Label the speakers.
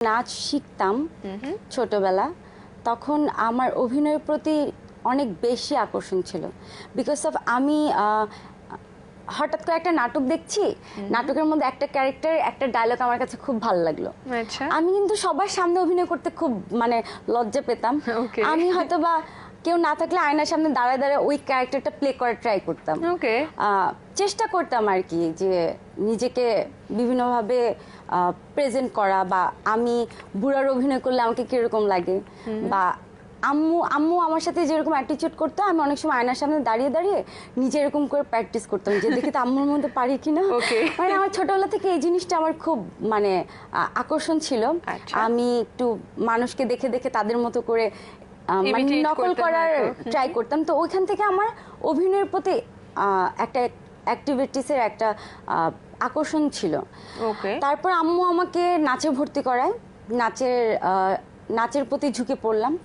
Speaker 1: নাচ শিখতাম ছোটবেলা তখন আমার অভিনয়ের প্রতি অনেক বেশি আকর্ষণ ছিল। বিকজ অফ আমি হঠাৎ করে একটা নাটক দেখছি নাটকের মধ্যে একটা ক্যারেক্টার একটা ডায়লগ আমার কাছে খুব ভালো লাগল।
Speaker 2: আচ্ছা।
Speaker 1: আমি কিন্তু সবার সামনে অভিনয় করতে খুব মানে লজ্জা পেতাম. আমি হয়তো বা কেউ না থাকলে আয়নার সামনে দাঁড়ায় দাঁড়ায় ওই ক্যারেক্টারটা প্লে করার ট্রাই করতাম।
Speaker 2: ওকে
Speaker 1: চেষ্টা করতাম আর কি যে নিজেকে বিভিন্নভাবে প্রেজেন্ট করা বা আমি বুড়ার অভিনয় করলে আমাকে কীরকম লাগে বা আম্মু আম্মু আমার সাথে যেরকম অ্যাটিচিউড করতো আমি অনেক সময় আয়নার সামনে দাঁড়িয়ে দাঁড়িয়ে নিজে এরকম করে প্র্যাকটিস করতাম যে দেখি তো আম্মুর মধ্যে পারি কিনা।
Speaker 2: Okay.
Speaker 1: মানে আমার ছোটবেলা থেকে এই জিনিসটা আমার খুব মানে আকর্ষণ ছিল।
Speaker 2: আচ্ছা।
Speaker 1: আমি একটু মানুষকে দেখে দেখে তাদের মতো করে মানে নকল করার ট্রাই করতাম। তো ওইখান থেকে আমার অভিনয়ের প্রতি আহ, একটা অ্যাক্টিভিটিসের একটা আকর্ষণ ছিল।
Speaker 2: ওকে
Speaker 1: তারপর আম্মু আমাকে নাচে ভর্তি করায়। নাচের আহ, নাচের প্রতি ঝুঁকে পড়লাম।